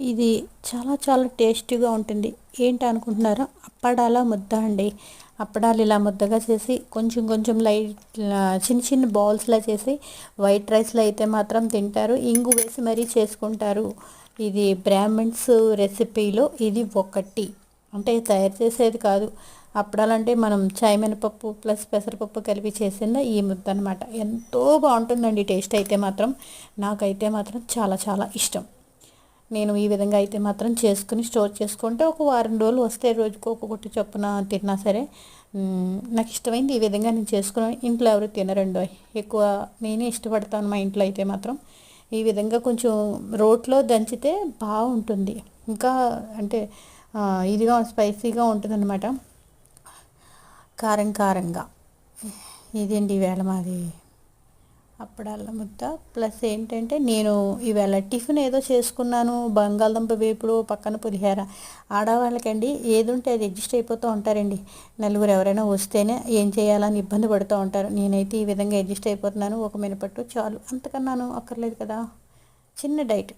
ఇది చాలా చాలా టేస్టీగా ఉంటుంది. ఏంటి అనుకుంటున్నారా? అప్పడాల ముద్ద అండి. అప్పడాలు ఇలా ముద్దగా చేసి కొంచెం కొంచెం లైట్ చిన్న చిన్న బౌల్స్లా చేసి వైట్ రైస్లో అయితే మాత్రం తింటారు. ఇంగు వేసి మరీ చేసుకుంటారు. ఇది బ్రాహ్మిన్స్ రెసిపీలో ఇది ఒకటి. అంటే తయారు చేసేది కాదు. అప్పడాలంటే మనం చాయ్ మినపప్పు ప్లస్ పెసరపప్పు కలిపి చేసిన ఈ ముద్ద అనమాట ఎంతో బాగుంటుందండి టేస్ట్ అయితే మాత్రం. నాకైతే మాత్రం చాలా చాలా ఇష్టం. నేను ఈ విధంగా అయితే మాత్రం చేసుకుని స్టోర్ చేసుకుంటే ఒక వారం రోజులు వస్తే రోజుకు ఒక్కొక్కటి చొప్పున తిన్నా సరే నాకు ఇష్టమైంది ఈ విధంగా నేను చేసుకున్నాను ఇంట్లో ఎవరు తినరండో. ఎక్కువ నేనే ఇష్టపడతాను మా ఇంట్లో అయితే మాత్రం. ఈ విధంగా కొంచెం రోట్లో దంచితే బాగుంటుంది. ఇంకా అంటే ఇదిగా స్పైసీగా ఉంటుందన్నమాట. కారం కారంగా. ఇదండి వేళ మాది? అప్పడాల ముద్ద. ప్లస్ ఏంటంటే నేను ఈవేళ టిఫిన్ ఏదో చేసుకున్నాను బంగాళదుంప వేపుడు పక్కన పులిహోర. ఆడవాళ్ళకండి ఏది ఉంటే అది అడ్జస్ట్ అయిపోతూ ఉంటారండి. నలుగురు ఎవరైనా వస్తేనే ఏం చేయాలని ఇబ్బంది పడుతూ ఉంటారు. నేనైతే ఈ విధంగా అడ్జస్ట్ అయిపోతున్నాను. ఒక మినపట్టు చాలు. అంతకన్నాను అక్కర్లేదు కదా. చిన్న డైట్.